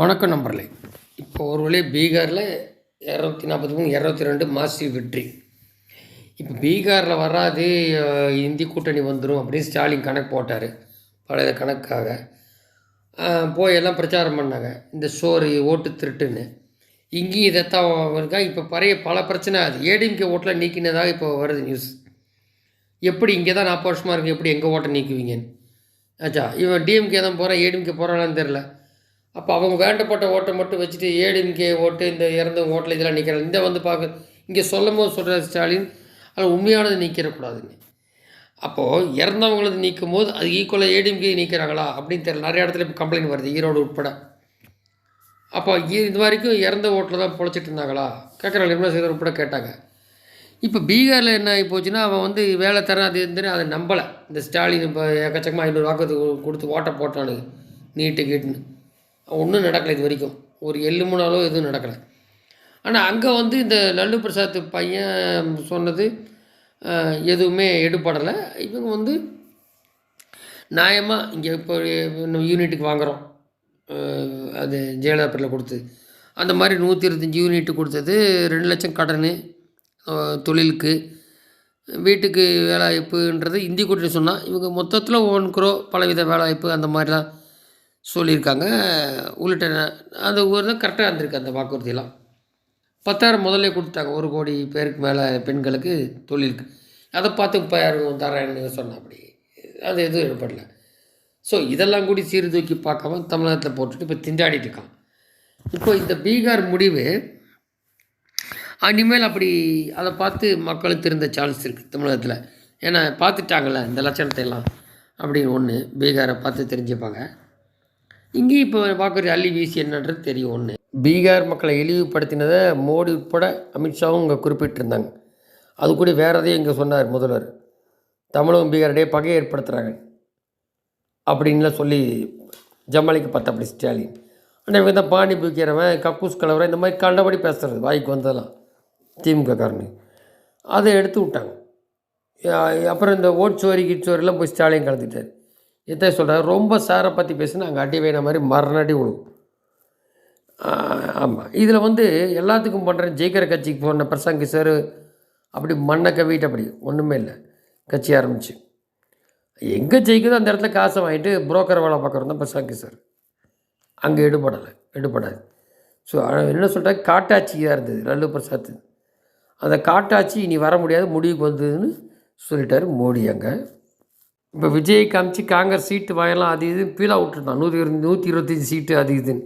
வணக்கம் நம்பர்லே இப்போ ஒரு வழியே பீகாரில் இரநூத்தி நாற்பத்தி மூணு இரநூத்தி ரெண்டு மாசி வெற்றி. இப்போ பீகாரில் வராது இந்தி கூட்டணி வந்துடும் அப்படின்னு ஸ்டாலின் கணக்கு போட்டார். பழைய கணக்காக. போய் எல்லாம் பிரச்சாரம் பண்ணாங்க. இந்த சோறு ஓட்டு திருட்டுன்னு. இங்கேயும் இதைத்தான் இருக்கா? இப்போ பழைய பல பிரச்சனை அது. ஏடிஎம்கே ஓட்டில் நீக்கினதாக இப்போ வருது நியூஸ். எப்படி இங்கே தான் நாற்பது வருஷமாக இருக்குது எப்படி எங்கள் ஓட்டை நீக்குவீங்கன்னு. ஆச்சா இவன் டிஎம்கே தான் போகிறான் ஏடிஎம்கே போகிறானான்னு தெரில அப்போ அவங்க வேண்டப்பட்ட ஓட்டை மட்டும் வச்சுட்டு ஏடிஎம்கே ஓட்டு இந்த இறந்த ஓட்டில் இதெல்லாம் நிற்கிறாங்க இந்த வந்து பார்க்க இங்கே சொல்லும் போது சொல்கிற ஸ்டாலின் அதில் உண்மையானது நீக்கிடக்கூடாதுங்க அப்போது இறந்தவங்களது நீக்கும் போது அது ஈக்குவலாக ஏடிஎம்கே நீக்கிறாங்களா அப்படின்னு தெரியல. நிறைய இடத்துல இப்போ கம்ப்ளைண்ட் வருது ஈரோடு உட்பட. அப்போ இது வரைக்கும் இறந்த ஓட்டில் தான் பொழைச்சிட்டு இருந்தாங்களா? கேட்குறாங்க நிர்மலா சீதர் உட்பட கேட்டாங்க. இப்போ பீகாரில் என்ன ஆகி போச்சுன்னா அவன் வந்து வேலை தரேன் அது இதுன்னு அதை நம்பலை. இந்த ஸ்டாலின் இப்போ எக்கச்சக்கமாக ஐநூறு வாக்கு கொடுத்து ஓட்டை போட்டானுங்க நீட்டு கீட்டுன்னு. ஒன்றும் நடக்கலை இது வரைக்கும். ஒரு எள்ளு மூணாலோ எதுவும் நடக்கலை. ஆனால் அங்கே வந்து இந்த லல்லு பிரசாத் பையன் சொன்னது எதுவுமே எடுப்படலை இவங்க வந்து நியாயமாக இங்கே இப்போ இன்னும் யூனிட்டுக்கு வாங்குகிறோம் அது ஜெயலலிதா பேரில் கொடுத்து. அந்த மாதிரி நூற்றி இருபத்தஞ்சி யூனிட்டு கொடுத்தது ரெண்டு லட்சம் கடன் தொழிலுக்கு. வீட்டுக்கு வேலைவாய்ப்புன்றது இந்தி கூட்டணி சொன்னால் இவங்க மொத்தத்தில் ஒன் குரோ பலவித வேலைவாய்ப்பு அந்த மாதிரிலாம் சொல்லியிருக்காங்க. உள்ளிட்ட அந்த ஊரில் கரெக்டாக இருந்திருக்கு அந்த வாக்குறுதியெல்லாம். பத்தாயிரம் முதல்ல கொடுத்தாங்க ஒரு கோடி பேருக்கு மேலே பெண்களுக்கு தொழிலுக்கு. அதை பார்த்து முப்பதாயிரம் தரேன்னு சொன்னேன் அப்படி. அது எதுவும் ஏற்படல. ஸோ இதெல்லாம் கூடி சீர்தூக்கி பார்க்காம தமிழகத்தில் போட்டுட்டு இப்போ திண்டாடிட்டு இருக்கான் இப்போ இந்த பீகார் முடிவு இனிமேல் அப்படி அதை பார்த்து மக்களும் திருந்த சான்ஸ் இருக்குது தமிழகத்தில். ஏன்னா பார்த்துட்டாங்கள்ல இந்த லட்சணத்தை எல்லாம் அப்படின்னு ஒன்று பீகாரை பார்த்து தெரிஞ்சுப்பாங்க. இங்கேயும் இப்போ பார்க்குற அள்ளி வீசி என்னன்றது தெரியும் ஒன்று பீகார் மக்களை இழிவுபடுத்தினதை மோடி உட்பட அமித்ஷாவும் இங்கே குறிப்பிட்டிருந்தாங்க. அது கூட வேறு எதையும் இங்கே சொன்னார் முதல்வர். தமிழகம் பீகாரிடையே பகை ஏற்படுத்துகிறாங்க அப்படின்லாம் சொல்லி ஜமாலிக்கு பார்த்த அப்படி ஸ்டாலின். ஆனால் இவங்க தான் பாணி பூக்கிறவன் கக்கூஸ் கலவரம் இந்த மாதிரி கண்டபடி பேசுறது வாய்க்கு வந்ததெல்லாம் திமுக காரணம் அதை எடுத்து விட்டாங்க. அப்புறம் இந்த ஓட் சோரி கிட் போய் ஸ்டாலின் கலந்துட்டார். எதை சொல்கிறார் ரொம்ப சாரை பற்றி பேசுனா அங்கே அடி வேண மாதிரி மறுநாடி விழுவும் ஆமாம் இதில் வந்து எல்லாத்துக்கும் பண்ணுறேன் ஜெயிக்கிற கட்சிக்கு போன பிரசாந்த் சார் அப்படி மண்ணை கவிட்டு அப்படி. ஒன்றுமே இல்லை. கட்சி ஆரம்பிச்சு. எங்கே ஜெயிக்குதோ அந்த இடத்துல காசை வாங்கிட்டு புரோக்கர் வேலை பார்க்குறோம் தான் பிரசாந்த் சார் அங்கே எடுபடலை. எடுபடாது. ஸோ என்ன சொல்கிறாங்க காட்டாட்சியாக இருந்தது லல்லு பிரசாத். அந்த காட்டாட்சி இனி வர முடியாது. முடிவுக்கு வந்ததுன்னு சொல்லிட்டார் மோடி அங்கே. இப்போ விஜய் காமிச்சு காங்கிரஸ் சீட்டு வாங்கலாம் அது இது பீலா விட்டுருந்தான். நூற்றி இரு நூற்றி இருபத்தஞ்சி சீட்டு அது இதுன்னு.